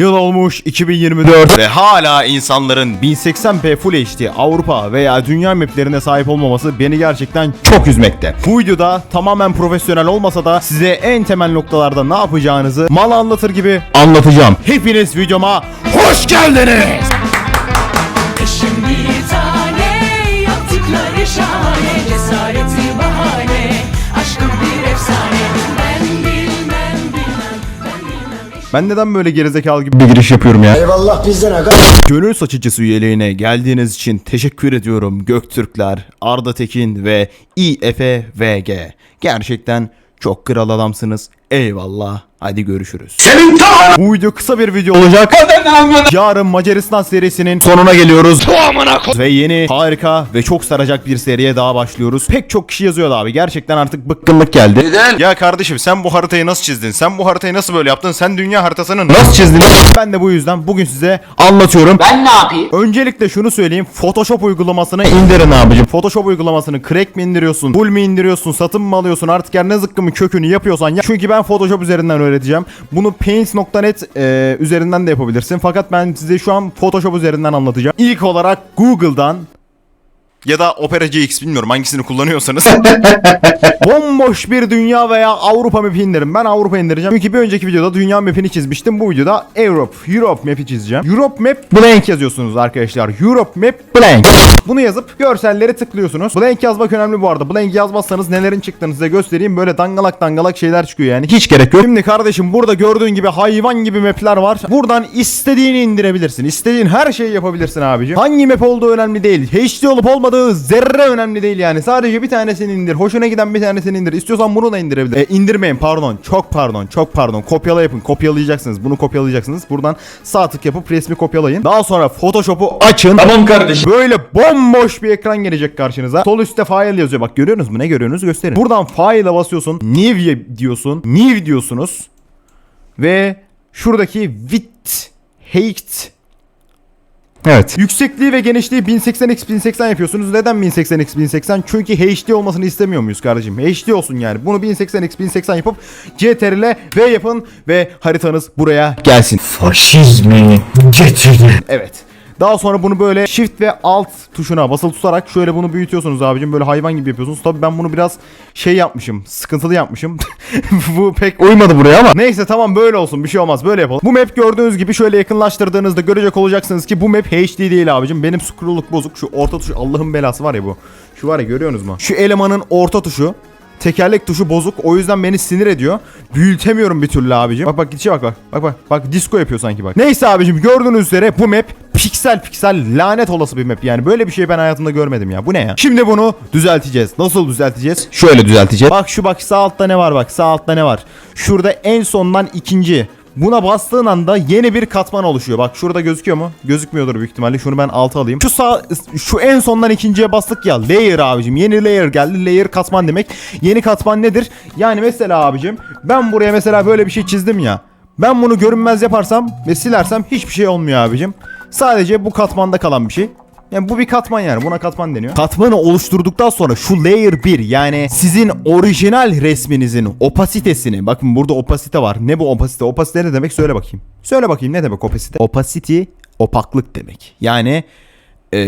Yıl olmuş 2024 ve hala insanların 1080p Full HD Avrupa veya dünya maplerine sahip olmaması beni gerçekten çok üzmekte. Bu videoda tamamen profesyonel olmasa da size en temel noktalarda ne yapacağınızı mal anlatır gibi anlatacağım. Hepiniz videoma hoş geldiniz. Ben neden böyle gerizekalı gibi bir giriş yapıyorum ya? Eyvallah bizden aga. Gönül saçıcısı üyeliğine geldiğiniz için teşekkür ediyorum Göktürkler, Arda Tekin ve İFVG. Gerçekten çok kral adamsınız. Eyvallah. Hadi görüşürüz. Bu video kısa bir video olacak. Yarın Macaristan serisinin sonuna geliyoruz. Ve yeni harika ve çok saracak bir seriye daha başlıyoruz. Pek çok kişi yazıyordu abi. Gerçekten artık bıkkınlık geldi. Neden? Ya kardeşim sen bu haritayı nasıl çizdin? Sen bu haritayı nasıl böyle yaptın? Sen dünya haritasını nasıl çizdin? Ben de bu yüzden bugün size anlatıyorum. Ben ne yapayım? Öncelikle şunu söyleyeyim. Photoshop uygulamasını indirin abicim. Photoshop uygulamasını crack mi indiriyorsun? Full mi indiriyorsun? Satın mı alıyorsun? Artık her ne zıkkımı kökünü yapıyorsan ya. Çünkü ben Photoshop üzerinden öğreteceğim. Bunu Paint.net e, üzerinden de yapabilirsin. Fakat ben size şu an Photoshop üzerinden anlatacağım. İlk olarak Google'dan ya da Opera GX bilmiyorum hangisini kullanıyorsanız. Bomboş bir dünya veya Avrupa map'i indirin. Ben Avrupa indireceğim. Çünkü bir önceki videoda dünya map'ini çizmiştim. Bu videoda Europe, Europe map'i çizeceğim. Europe map blank yazıyorsunuz arkadaşlar. Europe map blank. Bunu yazıp görselleri tıklıyorsunuz. Blank yazmak önemli bu arada. Blank yazmazsanız nelerin çıktığını size göstereyim. Böyle dangalak dangalak şeyler çıkıyor yani. Hiç gerek yok. Şimdi kardeşim burada gördüğün gibi hayvan gibi map'ler var. Buradan istediğini indirebilirsin. İstediğin her şeyi yapabilirsin abicim. Hangi map olduğu önemli değil. HD olup olmadığı zerre önemli değil yani. Sadece bir tanesini indir. Hoşuna giden bir tanesini indir. İstiyorsan bunu da indirebilir. E, indirmeyin pardon. Çok pardon. Çok pardon. Kopyala yapın. Kopyalayacaksınız. Bunu kopyalayacaksınız. Buradan sağ tık yapıp resmi kopyalayın. Daha sonra Photoshop'u açın. Tamam kardeşim. Böyle bomboş bir ekran gelecek karşınıza. Sol üstte file yazıyor. Bak görüyorsunuz mu? Ne görüyorsunuz? Gösterin. Buradan file'a basıyorsun. New diyorsun. New diyorsunuz. Ve şuradaki width height Evet. Yüksekliği ve genişliği 1080x 1080 yapıyorsunuz. Neden 1080x 1080? Çünkü HD olmasını istemiyor muyuz kardeşim? HD olsun yani. Bunu 1080x 1080 yapıp CTRL V yapın ve haritanız buraya gelsin. Faşizmi getirin. Evet. Daha sonra bunu böyle shift ve alt tuşuna basılı tutarak şöyle bunu büyütüyorsunuz abicim. Böyle hayvan gibi yapıyorsunuz. Tabii ben bunu biraz şey yapmışım. Sıkıntılı yapmışım. Bu pek uymadı buraya ama. Neyse tamam böyle olsun. Bir şey olmaz. Böyle yapalım. Bu map gördüğünüz gibi şöyle yakınlaştırdığınızda görecek olacaksınız ki bu map HD değil abicim. Benim scroll'luk bozuk. Şu orta tuşu Allah'ın belası var ya bu. Şu var ya görüyorsunuz mu? Şu elemanın orta tuşu tekerlek tuşu bozuk. O yüzden beni sinir ediyor. Büyütemiyorum bir türlü abicim. Bak bak gidişe bak bak. Bak bak. Bak disco yapıyor sanki bak. Neyse abicim gördüğünüz üzere bu map piksel piksel lanet olası bir map. Yani böyle bir şey ben hayatımda görmedim ya. Bu ne ya? Şimdi bunu düzelteceğiz. Nasıl düzelteceğiz? Şöyle düzelteceğiz. Bak şu bak sağ altta ne var bak. Sağ altta ne var? Şurada en sondan ikinci. Buna bastığın anda yeni bir katman oluşuyor. Bak şurada gözüküyor mu? Gözükmüyordur büyük ihtimalle. Şunu ben alta alayım. Şu sağ şu en sondan ikinciye bastık ya. Layer abicim. Yeni layer geldi. Layer katman demek. Yeni katman nedir? Yani mesela abicim ben buraya mesela böyle bir şey çizdim ya. Ben bunu görünmez yaparsam ve silersem hiçbir şey olmuyor abicim. Sadece bu katmanda kalan bir şey. Yani bu bir katman yani. Buna katman deniyor. Katmanı oluşturduktan sonra şu layer 1 yani sizin orijinal resminizin opasitesini bakın burada opasite var. Ne bu opasite? Opasite ne demek? Söyle bakayım. Söyle bakayım ne demek opasite? Opacity opaklık demek. Yani ee,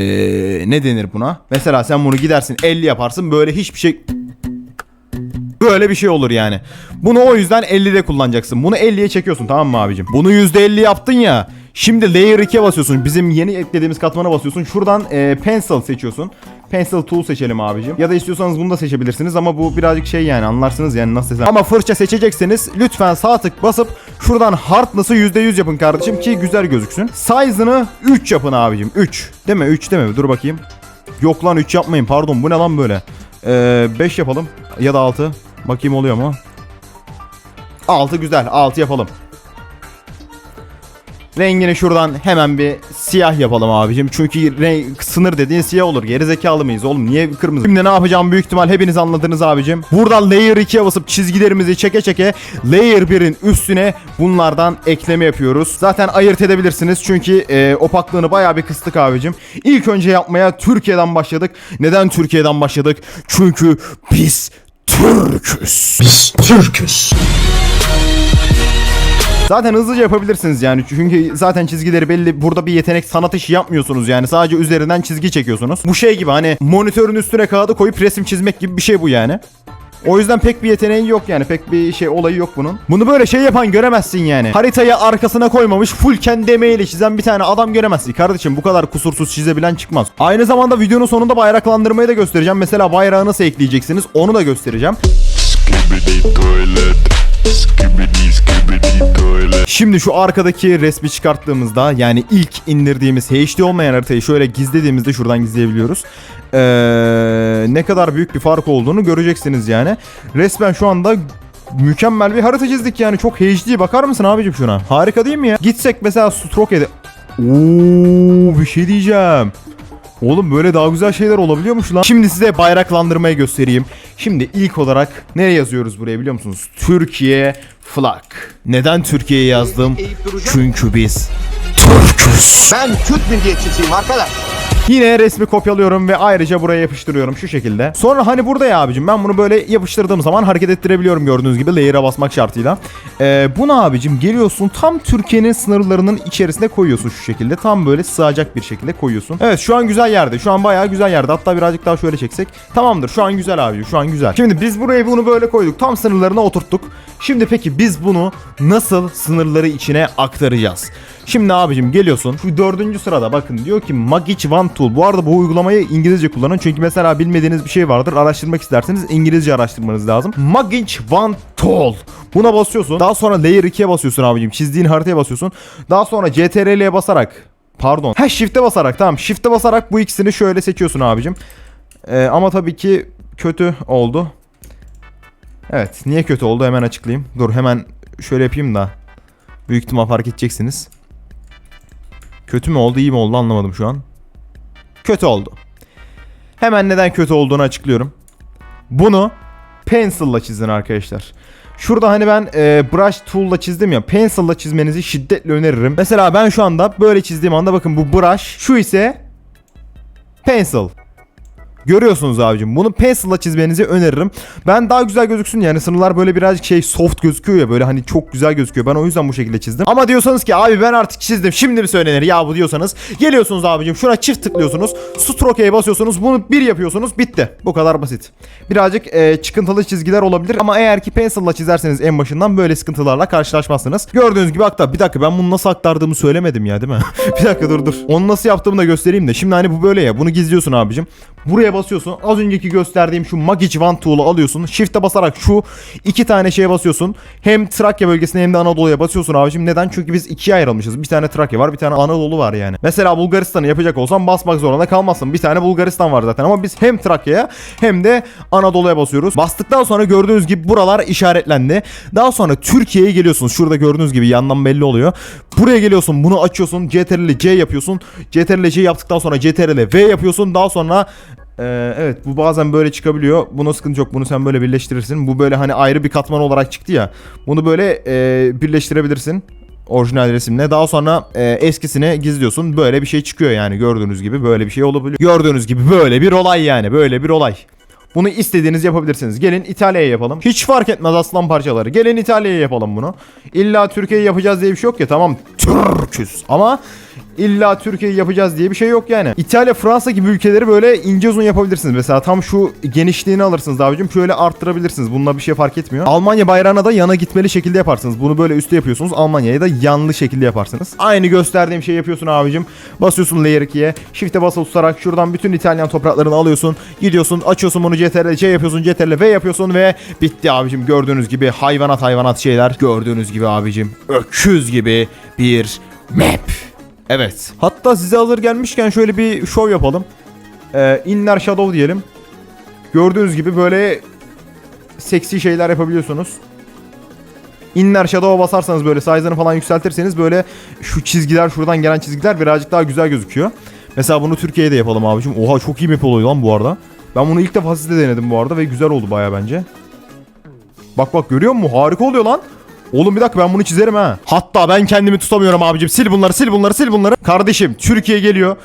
ne denir buna? Mesela sen bunu gidersin 50 yaparsın böyle hiçbir şey Böyle bir şey olur yani. Bunu o yüzden 50'de kullanacaksın. Bunu 50'ye çekiyorsun tamam mı abicim? Bunu %50 yaptın ya. Şimdi layer 2'ye basıyorsun. Bizim yeni eklediğimiz katmana basıyorsun. Şuradan e, pencil seçiyorsun. Pencil tool seçelim abicim. Ya da istiyorsanız bunu da seçebilirsiniz ama bu birazcık şey yani anlarsınız yani nasıl desem. Ama fırça seçecekseniz lütfen sağ tık basıp şuradan hardness'ı %100 yapın kardeşim ki güzel gözüksün. Size'ını 3 yapın abicim. 3. Değil mi? 3 değil mi? Dur bakayım. Yok lan 3 yapmayın pardon bu ne lan böyle. 5 yapalım ya da 6. Bakayım oluyor mu? 6 güzel 6 yapalım. Rengini şuradan hemen bir siyah yapalım abicim. Çünkü renk, sınır dediğin siyah olur. Geri zekalı mıyız oğlum? Niye kırmızı? Şimdi ne yapacağım büyük ihtimal hepiniz anladınız abicim. Buradan layer 2'ye basıp çizgilerimizi çeke çeke layer 1'in üstüne bunlardan ekleme yapıyoruz. Zaten ayırt edebilirsiniz. Çünkü e, opaklığını bayağı bir kıstık abicim. İlk önce yapmaya Türkiye'den başladık. Neden Türkiye'den başladık? Çünkü biz Türküz. Biz Türküz. Zaten hızlıca yapabilirsiniz yani. Çünkü zaten çizgileri belli. Burada bir yetenek sanat işi yapmıyorsunuz yani. Sadece üzerinden çizgi çekiyorsunuz. Bu şey gibi hani monitörün üstüne kağıdı koyup resim çizmek gibi bir şey bu yani. O yüzden pek bir yeteneği yok yani. Pek bir şey olayı yok bunun. Bunu böyle şey yapan göremezsin yani. Haritayı arkasına koymamış full kendi emeğiyle çizen bir tane adam göremezsin. Kardeşim bu kadar kusursuz çizebilen çıkmaz. Aynı zamanda videonun sonunda bayraklandırmayı da göstereceğim. Mesela bayrağı nasıl ekleyeceksiniz onu da göstereceğim. Şimdi şu arkadaki resmi çıkarttığımızda yani ilk indirdiğimiz HD olmayan haritayı şöyle gizlediğimizde şuradan gizleyebiliyoruz. Ee, ne kadar büyük bir fark olduğunu göreceksiniz yani. Resmen şu anda mükemmel bir harita çizdik yani. Çok HD bakar mısın abicim şuna? Harika değil mi ya? Gitsek mesela Stroke'de... Ooo bir şey diyeceğim. Oğlum böyle daha güzel şeyler olabiliyormuş lan. Şimdi size bayraklandırmayı göstereyim. Şimdi ilk olarak ne yazıyoruz buraya biliyor musunuz? Türkiye flag. Neden Türkiye yazdım? Çünkü biz Türküz. Ben Türk milliyetçisiyim arkadaş. Yine resmi kopyalıyorum ve ayrıca buraya yapıştırıyorum şu şekilde. Sonra hani burada ya abicim ben bunu böyle yapıştırdığım zaman hareket ettirebiliyorum gördüğünüz gibi layer'a basmak şartıyla. Ee, bunu abicim geliyorsun tam Türkiye'nin sınırlarının içerisine koyuyorsun şu şekilde. Tam böyle sığacak bir şekilde koyuyorsun. Evet şu an güzel yerde. Şu an bayağı güzel yerde. Hatta birazcık daha şöyle çeksek. Tamamdır şu an güzel abicim şu an güzel. Şimdi biz buraya bunu böyle koyduk. Tam sınırlarına oturttuk. Şimdi peki biz bunu nasıl sınırları içine aktaracağız? Şimdi abicim geliyorsun şu dördüncü sırada bakın diyor ki Magic One Tool. Bu arada bu uygulamayı İngilizce kullanın. Çünkü mesela bilmediğiniz bir şey vardır. Araştırmak isterseniz İngilizce araştırmanız lazım. Magic One Tool. Buna basıyorsun. Daha sonra Layer 2'ye basıyorsun abicim. Çizdiğin haritaya basıyorsun. Daha sonra CTRL'ye basarak Pardon. Ha shift'e basarak tamam. Shift'e basarak bu ikisini şöyle seçiyorsun abicim. Ee, ama tabii ki kötü oldu. Evet. Niye kötü oldu hemen açıklayayım. Dur hemen şöyle yapayım da. Büyük ihtimal fark edeceksiniz. Kötü mü oldu iyi mi oldu anlamadım şu an. Kötü oldu. Hemen neden kötü olduğunu açıklıyorum. Bunu pencil'la çizin arkadaşlar. Şurada hani ben e, brush tool'la çizdim ya pencil'la çizmenizi şiddetle öneririm. Mesela ben şu anda böyle çizdiğim anda bakın bu brush şu ise pencil. Görüyorsunuz abicim. Bunu pencil'la çizmenizi öneririm. Ben daha güzel gözüksün yani sınırlar böyle birazcık şey soft gözüküyor ya böyle hani çok güzel gözüküyor. Ben o yüzden bu şekilde çizdim. Ama diyorsanız ki abi ben artık çizdim şimdi mi söylenir ya bu diyorsanız geliyorsunuz abicim şuna çift tıklıyorsunuz. Stroke'ye basıyorsunuz. Bunu bir yapıyorsunuz. Bitti. Bu kadar basit. Birazcık e, çıkıntılı çizgiler olabilir ama eğer ki pencil'la çizerseniz en başından böyle sıkıntılarla karşılaşmazsınız. Gördüğünüz gibi hatta bir dakika ben bunu nasıl aktardığımı söylemedim ya değil mi? bir dakika dur dur. Onu nasıl yaptığımı da göstereyim de. Şimdi hani bu böyle ya. Bunu gizliyorsun abicim. Buraya basıyorsun. Az önceki gösterdiğim şu Magic One Tool'u alıyorsun. Shift'e basarak şu iki tane şeye basıyorsun. Hem Trakya bölgesine hem de Anadolu'ya basıyorsun abicim. Neden? Çünkü biz ikiye ayrılmışız. Bir tane Trakya var, bir tane Anadolu var yani. Mesela Bulgaristan'ı yapacak olsan basmak zorunda kalmazsın. Bir tane Bulgaristan var zaten ama biz hem Trakya'ya hem de Anadolu'ya basıyoruz. Bastıktan sonra gördüğünüz gibi buralar işaretlendi. Daha sonra Türkiye'ye geliyorsunuz. Şurada gördüğünüz gibi yandan belli oluyor. Buraya geliyorsun, bunu açıyorsun. CTRL C yapıyorsun. CTRL C yaptıktan sonra CTRL V yapıyorsun. Daha sonra ee, evet bu bazen böyle çıkabiliyor. Buna sıkıntı yok. Bunu sen böyle birleştirirsin. Bu böyle hani ayrı bir katman olarak çıktı ya. Bunu böyle e, birleştirebilirsin. Orijinal resimle. Daha sonra e, eskisini gizliyorsun. Böyle bir şey çıkıyor yani. Gördüğünüz gibi böyle bir şey olabiliyor. Gördüğünüz gibi böyle bir olay yani. Böyle bir olay. Bunu istediğiniz yapabilirsiniz. Gelin İtalya'ya yapalım. Hiç fark etmez aslan parçaları. Gelin İtalya'ya yapalım bunu. İlla Türkiye'yi yapacağız diye bir şey yok ya. Tamam Türküz. Ama illa Türkiye'yi yapacağız diye bir şey yok yani. İtalya, Fransa gibi ülkeleri böyle ince uzun yapabilirsiniz. Mesela tam şu genişliğini alırsınız abicim. Şöyle arttırabilirsiniz. Bununla bir şey fark etmiyor. Almanya bayrağına da yana gitmeli şekilde yaparsınız. Bunu böyle üstte yapıyorsunuz. Almanya'ya da yanlı şekilde yaparsınız. Aynı gösterdiğim şeyi yapıyorsun abicim. Basıyorsun layer 2'ye. Shift'e basılı tutarak şuradan bütün İtalyan topraklarını alıyorsun. Gidiyorsun açıyorsun bunu CTRL C yapıyorsun. CTRL V yapıyorsun ve bitti abicim. Gördüğünüz gibi hayvanat hayvanat şeyler. Gördüğünüz gibi abicim. Öküz gibi bir map. Evet. Hatta size hazır gelmişken şöyle bir şov yapalım. Ee, Inner Shadow diyelim. Gördüğünüz gibi böyle seksi şeyler yapabiliyorsunuz. Inner Shadow'a basarsanız böyle size'ını falan yükseltirseniz böyle şu çizgiler şuradan gelen çizgiler birazcık daha güzel gözüküyor. Mesela bunu Türkiye'de yapalım abicim. Oha çok iyi map oluyor lan bu arada. Ben bunu ilk defa sizde denedim bu arada ve güzel oldu baya bence. Bak bak görüyor musun? Harika oluyor lan. Oğlum bir dakika ben bunu çizerim ha. Hatta ben kendimi tutamıyorum abicim. Sil bunları sil bunları sil bunları. Kardeşim Türkiye geliyor.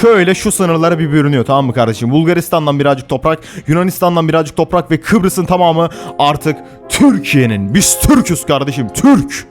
Şöyle şu sınırlara bir bürünüyor tamam mı kardeşim? Bulgaristan'dan birazcık toprak, Yunanistan'dan birazcık toprak ve Kıbrıs'ın tamamı artık Türkiye'nin. Biz Türk'üz kardeşim. Türk.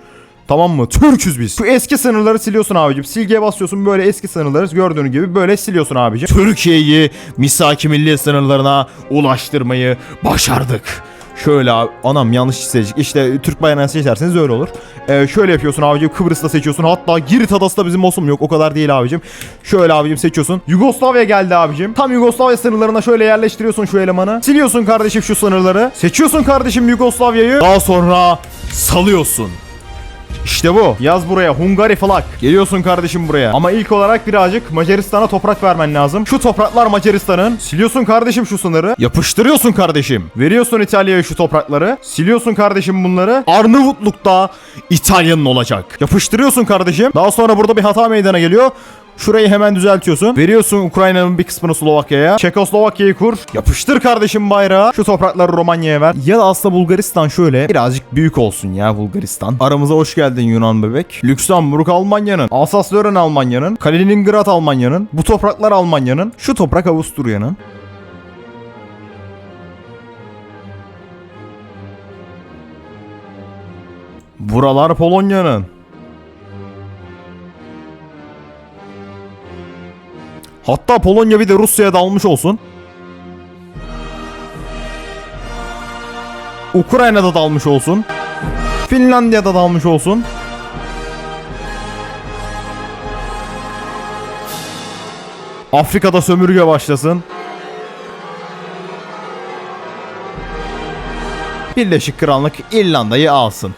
Tamam mı? Türküz biz. Şu eski sınırları siliyorsun abicim. Silgiye basıyorsun böyle eski sınırları gördüğün gibi böyle siliyorsun abicim. Türkiye'yi misaki milli sınırlarına ulaştırmayı başardık. Şöyle abi, anam yanlış seçtik. İşte Türk bayrağını seçerseniz öyle olur. Ee, şöyle yapıyorsun abicim. Kıbrıs'ta seçiyorsun. Hatta Girit adası da bizim olsun yok. O kadar değil abicim. Şöyle abicim seçiyorsun. Yugoslavya geldi abicim. Tam Yugoslavya sınırlarına şöyle yerleştiriyorsun şu elemanı. Siliyorsun kardeşim şu sınırları. Seçiyorsun kardeşim Yugoslavya'yı. Daha sonra salıyorsun. İşte bu. Yaz buraya Hungary flag. Geliyorsun kardeşim buraya. Ama ilk olarak birazcık Macaristan'a toprak vermen lazım. Şu topraklar Macaristan'ın. Siliyorsun kardeşim şu sınırı. Yapıştırıyorsun kardeşim. Veriyorsun İtalya'ya şu toprakları. Siliyorsun kardeşim bunları. Arnavutluk'ta İtalya'nın olacak. Yapıştırıyorsun kardeşim. Daha sonra burada bir hata meydana geliyor. Şurayı hemen düzeltiyorsun. Veriyorsun Ukrayna'nın bir kısmını Slovakya'ya. Çekoslovakya'yı kur. Yapıştır kardeşim bayrağı. Şu toprakları Romanya'ya ver. Ya da aslında Bulgaristan şöyle birazcık büyük olsun ya Bulgaristan. Aramıza hoş geldin Yunan bebek. Lüksemburg Almanya'nın. Alsas-Lorraine Almanya'nın. Kaliningrad Almanya'nın. Bu topraklar Almanya'nın. Şu toprak Avusturya'nın. Buralar Polonya'nın. Hatta Polonya bir de Rusya'ya dalmış olsun. Ukrayna'da dalmış olsun. Finlandiya'da dalmış olsun. Afrika'da sömürge başlasın. Birleşik Krallık İrlanda'yı alsın.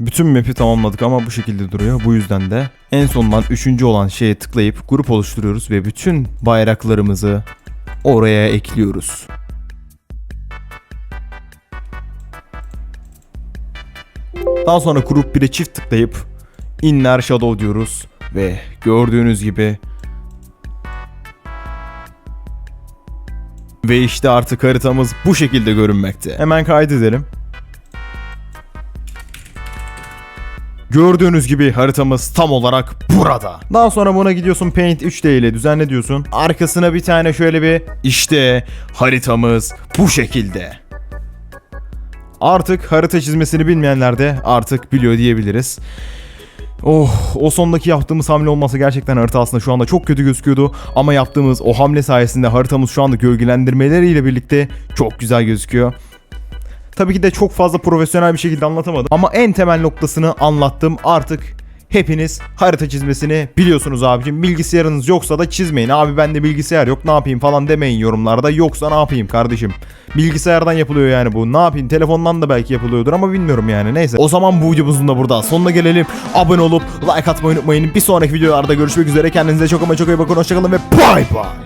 Bütün map'i tamamladık ama bu şekilde duruyor. Bu yüzden de en sondan üçüncü olan şeye tıklayıp grup oluşturuyoruz ve bütün bayraklarımızı oraya ekliyoruz. Daha sonra grup 1'e çift tıklayıp Inner Shadow diyoruz ve gördüğünüz gibi ve işte artık haritamız bu şekilde görünmekte. Hemen kaydedelim. Gördüğünüz gibi haritamız tam olarak burada. Daha sonra buna gidiyorsun Paint 3D ile düzenle diyorsun. Arkasına bir tane şöyle bir işte haritamız bu şekilde. Artık harita çizmesini bilmeyenler de artık biliyor diyebiliriz. Oh o sondaki yaptığımız hamle olmasa gerçekten harita aslında şu anda çok kötü gözüküyordu. Ama yaptığımız o hamle sayesinde haritamız şu anda gölgelendirmeleriyle birlikte çok güzel gözüküyor. Tabii ki de çok fazla profesyonel bir şekilde anlatamadım. Ama en temel noktasını anlattım. Artık hepiniz harita çizmesini biliyorsunuz abicim. Bilgisayarınız yoksa da çizmeyin. Abi bende bilgisayar yok ne yapayım falan demeyin yorumlarda. Yoksa ne yapayım kardeşim. Bilgisayardan yapılıyor yani bu. Ne yapayım telefondan da belki yapılıyordur ama bilmiyorum yani. Neyse. O zaman bu videomuzun da burada sonuna gelelim. Abone olup like atmayı unutmayın. Bir sonraki videolarda görüşmek üzere. Kendinize çok ama çok iyi bakın. Hoşçakalın ve bay bay.